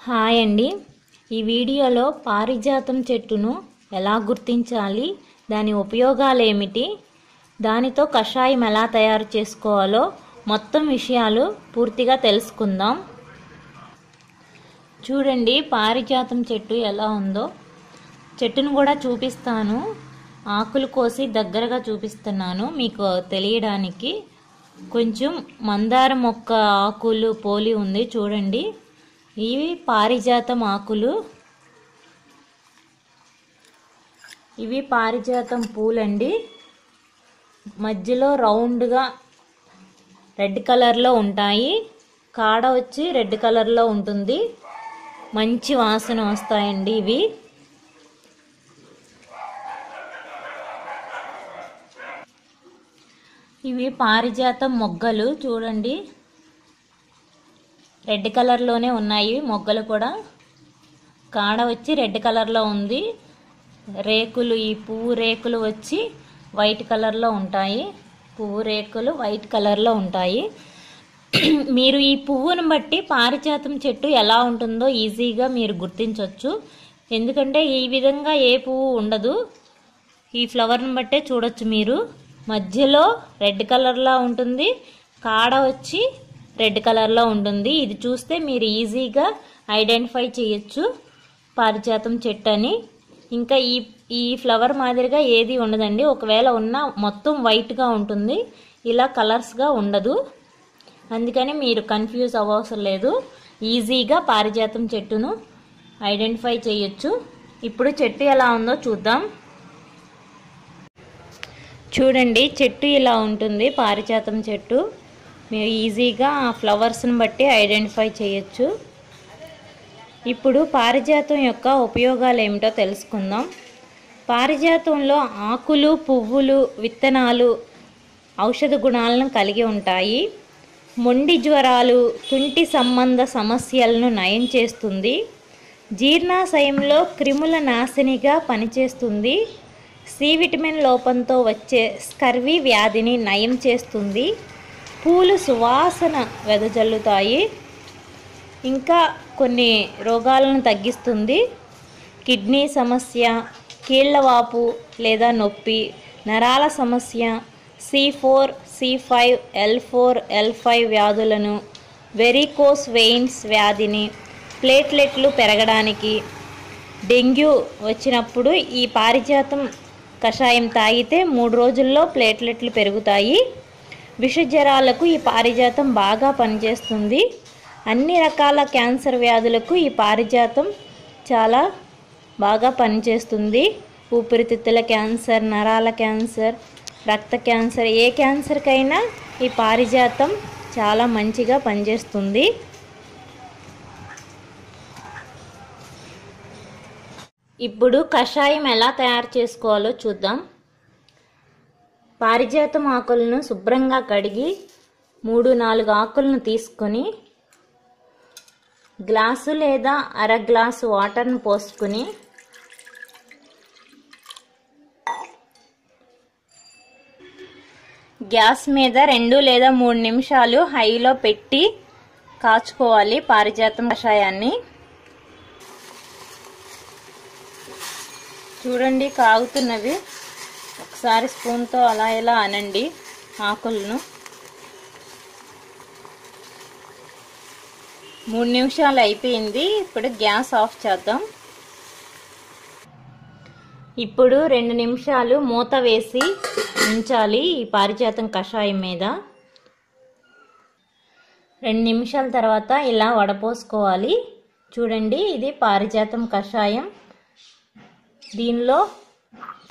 Hi అండి. ఈ వీడియోలో పారిజాతం చెట్టును ఎలా గుర్తించాలి? దాని ఉపయోగాలు ఏమిటి దానితో కషాయం ఎలా తయారు చేసుకోవాలో మొత్తం విషయాలు పూర్తిగా తెలుసుకుందాం. చూడండి పారిజాతం చెట్టు ఎలా ఉందో. చెట్టును కూడా చూపిస్తాను. ఆకులు కోసి దగ్గరగా చూపిస్తున్నాను మీకు తెలియడానికి. కొంచెం మందార మొక్క ఆకులు పోలి ఉంది. చూడండి. ఇవి పారిజాతం ఆకులు ఇవి పారిజాతం పూలండి. మధ్యలో రౌండ్గా రెడ్ కలర్లో ఉంటాయి. కాడ వచ్చి రెడ్ కలర్లో ఉంటుంది. మంచి వాసన వస్తాయండి ఇవి. ఇవి పారిజాతం మొగ్గలు చూడండి. రెడ్ కలర్లోనే ఉన్నాయి మొగ్గలు కూడా. కాడ వచ్చి రెడ్ కలర్లో ఉంది. రేకులు ఈ పువ్వు రేకులు వచ్చి వైట్ కలర్లో ఉంటాయి. పువ్వు రేకులు వైట్ కలర్లో ఉంటాయి. మీరు ఈ పువ్వును బట్టి పారిజాతం చెట్టు ఎలా ఉంటుందో ఈజీగా మీరు గుర్తించవచ్చు ఎందుకంటే ఈ విధంగా ఏ పువ్వు ఉండదు. ఈ ఫ్లవర్ని బట్టే చూడొచ్చు మీరు. మధ్యలో రెడ్ కలర్లో ఉంటుంది. కాడ వచ్చి రెడ్ కలర్లో ఉంటుంది. ఇది చూస్తే మీరు ఈజీగా ఐడెంటిఫై చేయొచ్చు పారిజాతం చెట్టు అని. ఇంకా ఈ ఈ ఫ్లవర్ మాదిరిగా ఏది ఉండదండి. ఒకవేళ ఉన్నా మొత్తం వైట్గా ఉంటుంది. ఇలా కలర్స్గా ఉండదు. అందుకని మీరు కన్ఫ్యూజ్ అవ్వవసరం లేదు. ఈజీగా పారిజాతం చెట్టును ఐడెంటిఫై చేయొచ్చు. ఇప్పుడు చెట్టు ఎలా ఉందో చూద్దాం. చూడండి చెట్టు ఇలా ఉంటుంది పారిజాతం చెట్టు. మీరు ఈజీగా ఆ ఫ్లవర్స్ని బట్టి ఐడెంటిఫై చేయొచ్చు. ఇప్పుడు పారిజాతం యొక్క ఉపయోగాలు ఏమిటో తెలుసుకుందాం. పారిజాతంలో ఆకులు పువ్వులు విత్తనాలు ఔషధ గుణాలను కలిగి ఉంటాయి. మొండి జ్వరాలు తుంటి సంబంధ సమస్యలను నయం చేస్తుంది. జీర్ణాశయంలో క్రిముల నాశినిగా పనిచేస్తుంది. సి విటమిన్ లోపంతో వచ్చే స్కర్వీ వ్యాధిని నయం చేస్తుంది. పూలు సువాసన వెదజల్లుతాయి. ఇంకా కొన్ని రోగాలను తగ్గిస్తుంది. కిడ్నీ సమస్య కీళ్ళవాపు లేదా నొప్పి నరాల సమస్య C four C five L four L five వ్యాధులను వెరికోస్ వెయిన్స్ వ్యాధిని ప్లేట్లెట్లు పెరగడానికి డెంగ్యూ వచ్చినప్పుడు ఈ పారిజాతం కషాయం తాగితే మూడు రోజుల్లో ప్లేట్లెట్లు పెరుగుతాయి. విషజ్వరాలకు ఈ పారిజాతం బాగా పనిచేస్తుంది. అన్ని రకాల క్యాన్సర్ వ్యాధులకు ఈ పారిజాతం చాలా బాగా పనిచేస్తుంది. ఊపిరితిత్తుల క్యాన్సర్ నరాల క్యాన్సర్ రక్త క్యాన్సర్ ఏ క్యాన్సర్కైనా ఈ పారిజాతం చాలా మంచిగా పనిచేస్తుంది. ఇప్పుడు కషాయం ఎలా తయారు చేసుకోవాలో చూద్దాం. పారిజాతం ఆకులను శుభ్రంగా కడిగి మూడు నాలుగు ఆకులను తీసుకొని గ్లాసు లేదా అర గ్లాసు వాటర్ను పోసుకుని గ్యాస్ మీద రెండు లేదా మూడు నిమిషాలు హైలో పెట్టి కాచుకోవాలి పారిజాతం కషాయాన్ని. చూడండి కాగుతున్నవి. ఒకసారి స్పూన్తో అలా ఇలా అనండి ఆకులను. మూడు నిమిషాలు అయిపోయింది ఇప్పుడు గ్యాస్ ఆఫ్ చేద్దాం. ఇప్పుడు రెండు నిమిషాలు మూత వేసి ఉంచాలి ఈ పారిజాతం కషాయం మీద. రెండు నిమిషాల తర్వాత ఇలా వడపోసుకోవాలి. చూడండి ఇది పారిజాతం కషాయం. దీనిలో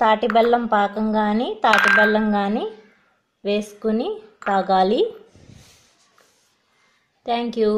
తాటి బెల్లం పాకం కానీ తాటి బెల్లం కానీ వేసుకుని తాగాలి. Thank you